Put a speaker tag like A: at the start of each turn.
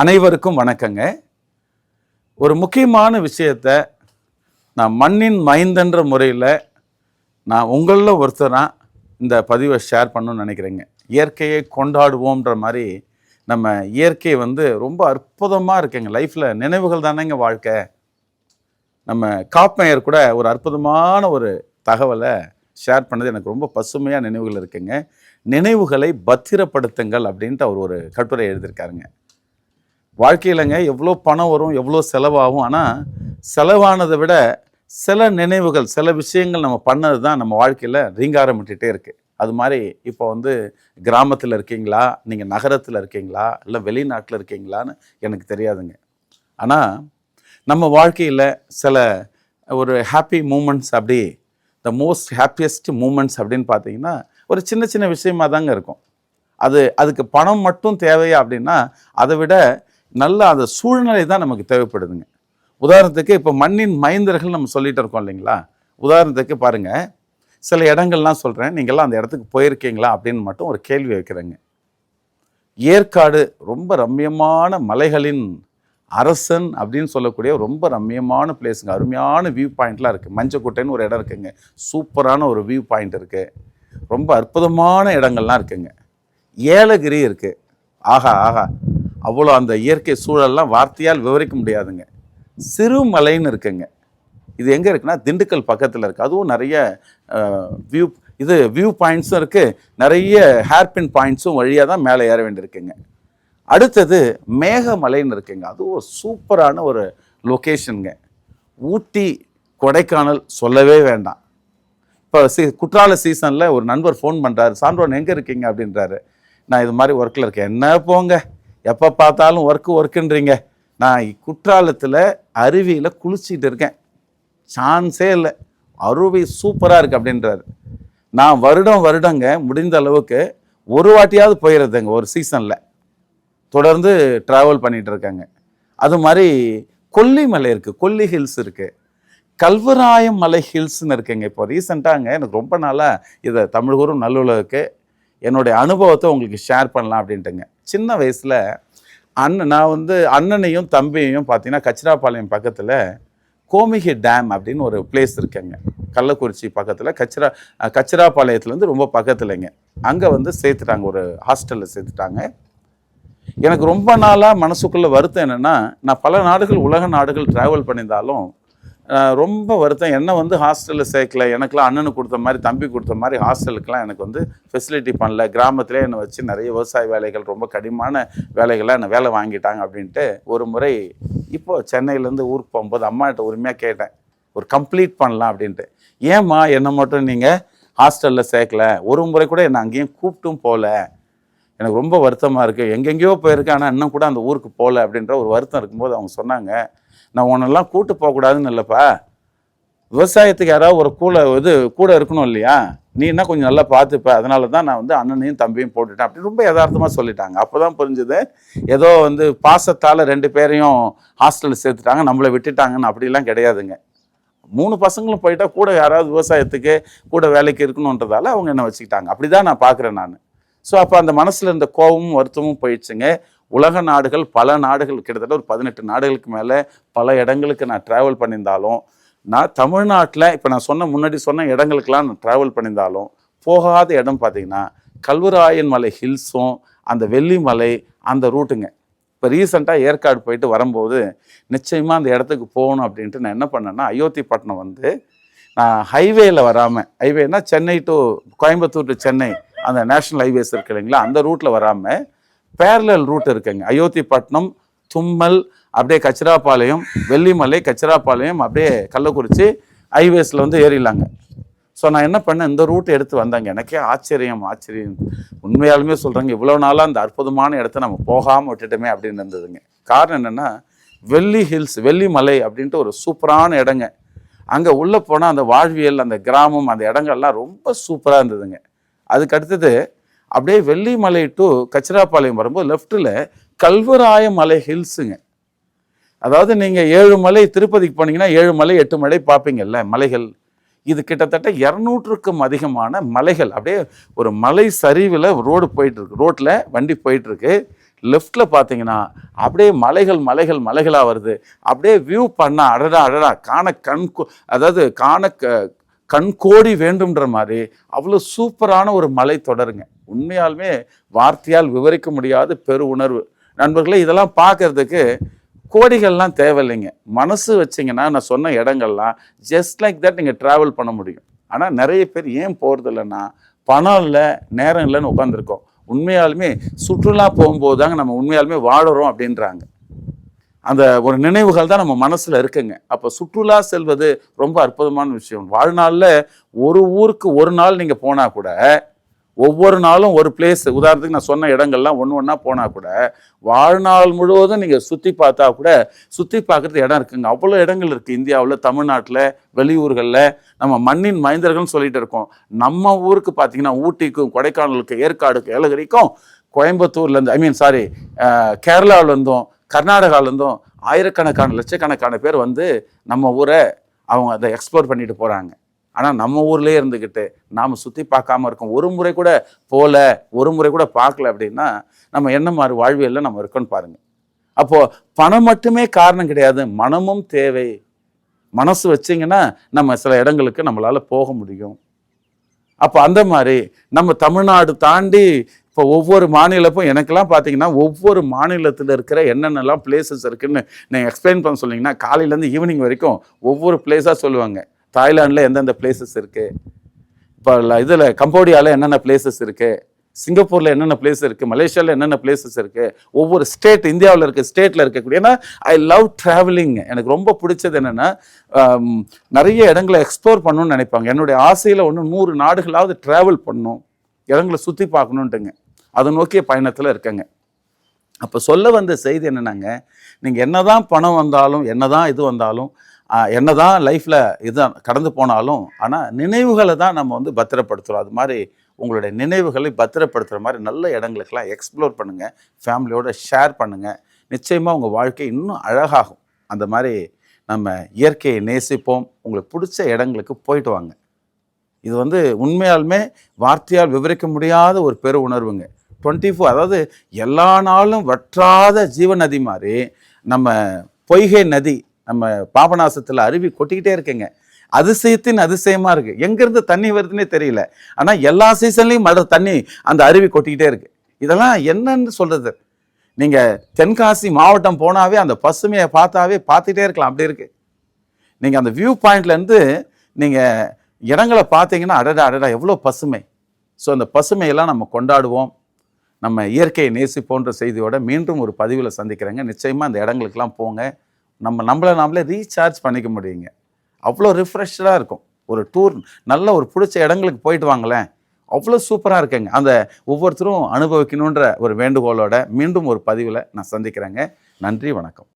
A: அனைவருக்கும் வணக்கங்க. ஒரு முக்கியமான விஷயத்த நான் மண்ணின் மைந்தன்ற முறையில் நான் உங்களில் ஒருத்தராக இந்த பதிவை ஷேர் பண்ணணும்னு நினைக்கிறேங்க. இயற்கையை கொண்டாடுவோன்ற மாதிரி நம்ம இயற்கை வந்து ரொம்ப அற்புதமாக இருக்குங்க. லைஃப்பில் நினைவுகள் தானேங்க வாழ்க்கை. நம்ம காப்மேயர் கூட ஒரு அற்புதமான ஒரு தகவலை ஷேர் பண்ணது எனக்கு ரொம்ப பசுமையாக நினைவுகள் இருக்குங்க. நினைவுகளை பத்திரப்படுத்துங்கள் அப்படின்ட்டு அவர் ஒரு கட்டுரை எழுதியிருக்காருங்க. வாழ்க்கையிலங்க எவ்வளோ பணம் வரும் எவ்வளோ செலவாகும். ஆனால் செலவானதை விட சில நினைவுகள் சில விஷயங்கள் நம்ம பண்ணது தான் நம்ம வாழ்க்கையில் ரீங்காரமிட்டுகிட்டே இருக்குது அது மாதிரி இப்போ வந்து கிராமத்தில் இருக்கீங்களா? நீங்கள் நகரத்தில் இருக்கீங்களா? இல்லை வெளிநாட்டில் இருக்கீங்களான்னு எனக்கு தெரியாதுங்க. ஆனால் நம்ம வாழ்க்கையில் சில ஒரு ஹாப்பி மூமெண்ட்ஸ் அப்படி த மோஸ்ட் ஹாப்பியஸ்ட் மூமெண்ட்ஸ் அப்படின்னு பார்த்தீங்கன்னா ஒரு சின்ன சின்ன விஷயமா தாங்க இருக்கும். அது அதுக்கு பணம் மட்டும் தேவையா அப்படின்னா அதை விட நல்ல அந்த சூழ்நிலை தான் நமக்கு தேவைப்படுதுங்க. உதாரணத்துக்கு இப்போ மண்ணின் மைந்தர்கள் நம்ம சொல்லிட்டு இருக்கோம் இல்லைங்களா? உதாரணத்துக்கு பாருங்கள் சில இடங்கள்லாம் சொல்கிறேன் நீங்கள்லாம் அந்த இடத்துக்கு போயிருக்கீங்களா? அப்படின்னு மட்டும் ஒரு கேள்வி வைக்கிறேங்க. ஏற்காடு ரொம்ப ரம்மியமான மலைகளின் அரசன் அப்படின்னு சொல்லக்கூடிய ரொம்ப ரம்மியமான பிளேஸுங்க அருமையான வியூ பாயிண்ட்லாம் இருக்குது மஞ்சக்கோட்டைன்னு ஒரு இடம் இருக்குங்க. சூப்பரான ஒரு வியூ பாயிண்ட் இருக்குது ரொம்ப அற்புதமான இடங்கள்லாம் இருக்குங்க. ஏலகிரி இருக்குது ஆஹா ஆஹா. அவ்வளோ அந்த இயற்கை சூழல்லாம் வார்த்தையால் விவரிக்க முடியாதுங்க. சிறுமலைன்னு இருக்குங்க. இது எங்கே இருக்குன்னா திண்டுக்கல் பக்கத்தில் இருக்குது அதுவும் நிறைய வியூ இது வியூ பாயிண்ட்ஸும் இருக்குது நிறைய ஹேர்பின் பாயிண்ட்ஸும் வழியாக தான் மேலே ஏற வேண்டியிருக்குங்க. அடுத்தது மேகமலைன்னு இருக்குங்க. அதுவும் ஒரு சூப்பரான ஒரு லொக்கேஷனுங்க ஊட்டி கொடைக்கானல் சொல்லவே வேண்டாம். இப்போ சீ குற்றால சீசனில் ஒரு நண்பர் ஃபோன் பண்ணுறாரு சான்றோன் எங்கே இருக்கீங்க? அப்படின்றாரு. நான் இது மாதிரி ஒர்க்கில் இருக்கேன். என்ன போங்க? எப்போ பார்த்தாலும் ஒர்க்கு ஒர்க்குன்றீங்க நான் குற்றாலத்தில் அருவியில் குளிச்சிட்டு இருக்கேன். சான்ஸே இல்லை. அருவி சூப்பராக இருக்குது அப்படின்றாரு. நான் வருடம் வருடங்க முடிந்த அளவுக்கு ஒரு வாட்டியாவது போயிடுறதுங்க ஒரு சீசனில் தொடர்ந்து ட்ராவல் பண்ணிகிட்டு இருக்காங்க. அது மாதிரி கொல்லிமலை இருக்குது கொல்லி ஹில்ஸ் இருக்குது கல்வராயம் மலை ஹில்ஸ்னு இருக்குங்க. இப்போ ரீசெண்டாங்க எனக்கு ரொம்ப நாளாக இதை தமிழ்கூறும் நல்லுலகுக்கு என்னுடைய அனுபவத்தை உங்களுக்கு ஷேர் பண்ணலாம் அப்படின்ட்டுங்க. சின்ன வயசில் அண்ணன் நான் வந்து அண்ணனையும் தம்பியையும் பார்த்தீங்கன்னா கச்சிராப்பாளையம் பக்கத்தில் கோமிகை டேம் அப்படின்னு ஒரு பிளேஸ் இருக்குங்க. கள்ளக்குறிச்சி பக்கத்தில் கச்சிரா அஹ் கச்சிராப்பாளையத்துலேருந்து ரொம்ப பக்கத்துலங்க. அங்கே வந்து சேர்த்துட்டாங்க ஒரு ஹாஸ்டலில் சேர்த்துட்டாங்க. எனக்கு ரொம்ப நாளாக மனசுக்குள்ளே வருத்தம் என்னென்னா நான் பல நாடுகள் உலக நாடுகள் ட்ராவல் பண்ணியிருந்தாலும் ரொம்ப வருத்தம். என்ன வந்து ஹாஸ்டலில் சேர்க்கல. எனக்குலாம் அண்ணனுக்கு கொடுத்த மாதிரி தம்பி கொடுத்த மாதிரி ஹாஸ்டலுக்கெலாம் எனக்கு வந்து ஃபெசிலிட்டி பண்ணல. கிராமத்திலே என்னை வச்சு நிறைய விவசாய வேலைகள் ரொம்ப கடிமான வேலைகள்லாம் என்னை வேலை வாங்கிட்டாங்க அப்படின்ட்டு ஒரு முறை இப்போது சென்னையிலேருந்து ஊருக்கு போகும்போது அம்மாட்ட உரிமையாக கேட்டேன். ஒரு கம்ப்ளீட் பண்ணலாம் அப்படின்ட்டு. ஏம்மா என்னை மட்டும் நீங்கள் ஹாஸ்டலில் சேர்க்கல? ஒரு முறை கூட என்னை அங்கேயும் கூப்பிட்டும் போகல எனக்கு ரொம்ப வருத்தமாக இருக்குது எங்கெங்கேயோ போயிருக்கேன். ஆனால் இன்னும் கூட அந்த ஊருக்கு போகல அப்படின்ற ஒரு வருத்தம் இருக்கும்போது அவங்க சொன்னாங்க நான் உன்னெல்லாம் கூட்டு போகக்கூடாதுன்னு இல்லைப்பா. விவசாயத்துக்கு யாராவது ஒரு கூட இது கூட இருக்கணும் இல்லையா? நீ என்ன கொஞ்சம் நல்லா பார்த்துப்ப. அதனால தான் நான் வந்து அண்ணனையும் தம்பியும் போட்டுட்டேன் அப்படி ரொம்ப யதார்த்தமாக சொல்லிட்டாங்க. அப்போ தான் புரிஞ்சுது ஏதோ வந்து பாசத்தால் ரெண்டு பேரையும் ஹாஸ்டலில் சேர்த்துட்டாங்க. நம்மளை விட்டுட்டாங்கன்னு அப்படிலாம் கிடையாதுங்க. மூணு பசங்களும் போயிட்டா கூட யாராவது விவசாயத்துக்கு கூட வேலைக்கு இருக்கணுன்றதால அவங்க என்ன வச்சுக்கிட்டாங்க. அப்படி தான் நான் பார்க்குறேன் நான். ஸோ அப்போ அந்த மனசில் இருந்த கோபமும் வருத்தமும் போயிடுச்சுங்க. உலக நாடுகள் பல நாடுகள் கிட்டத்தட்ட ஒரு பதினெட்டு நாடுகளுக்கு மேலே பல இடங்களுக்கு நான் ட்ராவல் பண்ணியிருந்தாலும் நான் தமிழ்நாட்டில் இப்போ நான் சொன்ன முன்னாடி சொன்ன இடங்களுக்கெல்லாம் நான் ட்ராவல் பண்ணியிருந்தாலும் போகாத இடம் பார்த்தீங்கன்னா கல்வராயன் மலை ஹில்ஸும் அந்த வெள்ளிமலை அந்த ரூட்டுங்க. இப்போ ரீசெண்டாக ஏற்காடு போயிட்டு வரும்போது நிச்சயமாக அந்த இடத்துக்கு போகணும் அப்படின்ட்டு நான் என்ன பண்ணேன்னா அயோத்திப்பட்டினம் வந்து நான் ஹைவேயில் வராமல் ஹைவேனா சென்னை டு கோயம்புத்தூர் டு சென்னை அந்த நேஷனல் ஹைவேஸ் இருக்கு இல்லைங்களா அந்த ரூட்டில் வராமல் பேரலல் ரூட் இருக்குங்க. அயோத்திப்பட்டினம் தும்மல் அப்படியே கச்சிராப்பாளையம் வெள்ளிமலை கச்சிராப்பாளையம் அப்படியே கள்ளக்குறிச்சி ஹைவேஸில் வந்து ஏறிடலாங்க. ஸோ நான் என்ன பண்ணேன்? இந்த ரூட் எடுத்து வந்தாங்க. எனக்கே ஆச்சரியம் ஆச்சரியம். உண்மையாலுமே சொல்கிறேங்க இவ்வளோ நாளாக அந்த அற்புதமான இடத்த நம்ம போகாமல் விட்டுட்டோமே அப்படின்னு இருந்ததுங்க. காரணம் என்னென்னா வெள்ளி ஹில்ஸ் வெள்ளிமலை அப்படின்ட்டு ஒரு சூப்பரான இடங்க. அங்கே உள்ளே போனால் அந்த வாழ்வியல் அந்த கிராமம் அந்த இடங்கள்லாம் ரொம்ப சூப்பராக இருந்ததுங்க. அதுக்கு அடுத்தது அப்படியே வெள்ளிமலை டு கச்சிராப்பாளையம் வரும்போது லெஃப்ட்டில் கல்வராய மலை ஹில்ஸுங்க அதாவது நீங்கள் ஏழு மலை திருப்பதிக்கு போனீங்கன்னா ஏழு மலை எட்டு மலை பார்ப்பீங்கல்ல மலைகள். இது கிட்டத்தட்ட இரநூற்றுக்கும் அதிகமான மலைகள். அப்படியே ஒரு மலை சரிவில் ரோடு போயிட்டுருக்கு. ரோட்டில் வண்டி போயிட்டுருக்கு. லெஃப்டில் பார்த்தீங்கன்னா அப்படியே மலைகள் மலைகள் மலைகளாக வருது. அப்படியே வியூ பண்ணா அடடா அடடா காண கண் அதாவது காண க- கண் கோடி வேண்டும்ன்ற மாதிரி அவ்வளோ சூப்பரான ஒரு மலை தொடருங்க. உண்மையாலுமே வார்த்தையால் விவரிக்க முடியாத பெரு உணர்வு. நண்பர்களே இதெல்லாம் பார்க்கறதுக்கு கோடிகள்லாம் தேவையில்லைங்க. மனசு வச்சிங்கன்னா நான் சொன்ன இடங்கள்லாம் ஜஸ்ட் லைக் தட் நீங்கள் ட்ராவல் பண்ண முடியும். ஆனால் நிறைய பேர் ஏன் போகிறது இல்லைன்னா பணம் இல்லை நேரம் இல்லைன்னு உட்காந்துருக்கோம் உண்மையாலுமே சுற்றுலா போகும்போது தாங்க நம்ம உண்மையாலுமே வாழறோம் அப்படின்றாங்க. அந்த ஒரு நினைவுகள் தான் நம்ம மனசில் இருக்குங்க. அப்போ சுற்றுலா செல்வது ரொம்ப அற்புதமான விஷயம். வாழ்நாளில் ஒரு ஊருக்கு ஒரு நாள் நீங்கள் போனால் கூட ஒவ்வொரு நாளும் ஒரு பிளேஸ் உதாரணத்துக்கு நான் சொன்ன இடங்கள்லாம் ஒன்று ஒன்றா போனால் கூட வாழ்நாள் முழுவதும் நீங்கள் சுற்றி பார்த்தா கூட சுற்றி பார்க்குறது இடம் இருக்குங்க. அவ்வளோ இடங்கள் இருக்குது இந்தியாவில் தமிழ்நாட்டில் வெளியூர்களில். நம்ம மண்ணின் மைந்தர்கள்னு சொல்லிட்டு இருக்கோம். நம்ம ஊருக்கு பார்த்தீங்கன்னா ஊட்டிக்கும் கொடைக்கானலுக்கும் ஏற்காடுக்கும் ஏலகிரிக்கும் கோயம்புத்தூர்லேருந்து ஐ மீன் சாரி கேரளாவிலேருந்தும் கர்நாடகாவிலேருந்தும் ஆயிரக்கணக்கான லட்சக்கணக்கான பேர் வந்து நம்ம ஊரை அவங்க அதை எக்ஸ்ப்ளோர் பண்ணிட்டு போகிறாங்க ஆனால் நம்ம ஊர்லேயே இருந்துக்கிட்டு நாம் சுற்றி பார்க்காம இருக்கோம். ஒரு முறை கூட போகல ஒரு முறை கூட பார்க்கல அப்படின்னா நம்ம என்ன மாதிரி வாழ்வியலில் நம்ம இருக்கோன்னு பாருங்கள் அப்போது பணம் மட்டுமே காரணம் கிடையாது. மனமும் தேவை. மனசு வச்சிங்கன்னா நம்ம சில இடங்களுக்கு நம்மளால் போக முடியும். அப்போ அந்த மாதிரி நம்ம தமிழ்நாடு தாண்டி இப்போ ஒவ்வொரு மாநிலப்பும் எனக்கெல்லாம் பார்த்தீங்கன்னா ஒவ்வொரு மாநிலத்தில் இருக்கிற என்னென்னலாம் பிளேசஸ் இருக்குன்னு நீங்கள் எக்ஸ்பிளைன் பண்ண சொன்னீங்கன்னா காலையிலேருந்து ஈவினிங் வரைக்கும் ஒவ்வொரு பிளேஸாக சொல்லுவாங்க. தாய்லாண்டில் எந்தெந்த பிளேசஸ் இருக்குது இப்போ இதில் கம்போடியாவில் என்னென்ன பிளேசஸ் இருக்குது சிங்கப்பூரில் என்னென்ன பிளேஸ் இருக்குது மலேசியாவில் என்னென்ன பிளேசஸ் இருக்குது ஒவ்வொரு ஸ்டேட் இந்தியாவில் இருக்க ஸ்டேட்டில் இருக்கக்கூடிய ஏன்னா ஐ லவ் ட்ராவலிங் எனக்கு ரொம்ப பிடிச்சது என்னென்னா நிறைய இடங்களை எக்ஸ்ப்ளோர் பண்ணணும்னு நினைப்பாங்க. என்னுடைய ஆசையில் ஒன்று நூறு நாடுகளாவது ட்ராவல் பண்ணணும் இடங்களை சுற்றி பார்க்கணுன்ட்டுங்க அதை நோக்கிய பயணத்தில் இருக்கங்க. அப்போ சொல்ல வந்த செய்தி என்னென்னாங்க நீங்கள் என்னதான் பணம் வந்தாலும் என்னதான் இது வந்தாலும் என்ன தான் லைஃப்பில் இதுதான் கடந்து போனாலும் ஆனால் நினைவுகளை தான் நம்ம வந்து பத்திரப்படுத்துகிறோம் அது மாதிரி உங்களுடைய நினைவுகளை பத்திரப்படுத்துகிற மாதிரி நல்ல இடங்களுக்கெல்லாம் எக்ஸ்ப்ளோர் பண்ணுங்கள் ஃபேமிலியோட ஷேர் பண்ணுங்கள் நிச்சயமாக உங்கள் வாழ்க்கை இன்னும் அழகாகும். அந்த மாதிரி நம்ம இயற்கையை நேசிப்போம். உங்களுக்கு பிடிச்ச இடங்களுக்கு போயிட்டு வாங்க. இது வந்து உண்மையாலுமே வார்த்தையால் விவரிக்க முடியாத ஒரு பெரு உணர்வுங்க. டுவெண்ட்டி ஃபோர் அதாவது எல்லா நாளும் வற்றாத ஜீவ நதி மாதிரி நம்ம பொய்கை நதி நம்ம பாபநாசத்தில் அருவி கொட்டிக்கிட்டே இருக்குங்க. அதிசயத்தின் அதிசயமாக இருக்குது எங்கேருந்து தண்ணி வருதுன்னே தெரியல. ஆனால் எல்லா சீசன்லேயும் மழை தண்ணி அந்த அருவி கொட்டிக்கிட்டே இருக்குது இதெல்லாம் என்னன்னு சொல்கிறது நீங்கள் தென்காசி மாவட்டம் போனாவே அந்த பசுமையை பார்த்தாவே பார்த்துட்டே இருக்கலாம். அப்படி இருக்குது நீங்கள் அந்த வியூ பாயிண்ட்லேருந்து நீங்கள் இடங்களை பார்த்தீங்கன்னா அடடா அடடா எவ்வளோ பசுமை. ஸோ அந்த பசுமையெல்லாம் நம்ம கொண்டாடுவோம். நம்ம இயற்கையை நேசிப்போன்ற செய்தியோட மீண்டும் ஒரு பதிவில் சந்திக்கிறேங்க. நிச்சயமாக அந்த இடங்களுக்கெல்லாம் போங்க. நம்ம நம்மளை நாமளே ரீசார்ஜ் பண்ணிக்க முடியுங்க. அவ்வளோ ரிஃப்ரெஷ்டாக இருக்கும். ஒரு டூர் நல்ல ஒரு பிடிச்ச இடங்களுக்கு போயிட்டு வாங்களேன். அவ்வளோ சூப்பராக இருக்குங்க. அந்த ஒவ்வொருத்தரும் அனுபவிக்கணுன்ற ஒரு வேண்டுகோளோட மீண்டும் ஒரு பதிவில் நான் சந்திக்கிறேங்க. நன்றி வணக்கம்.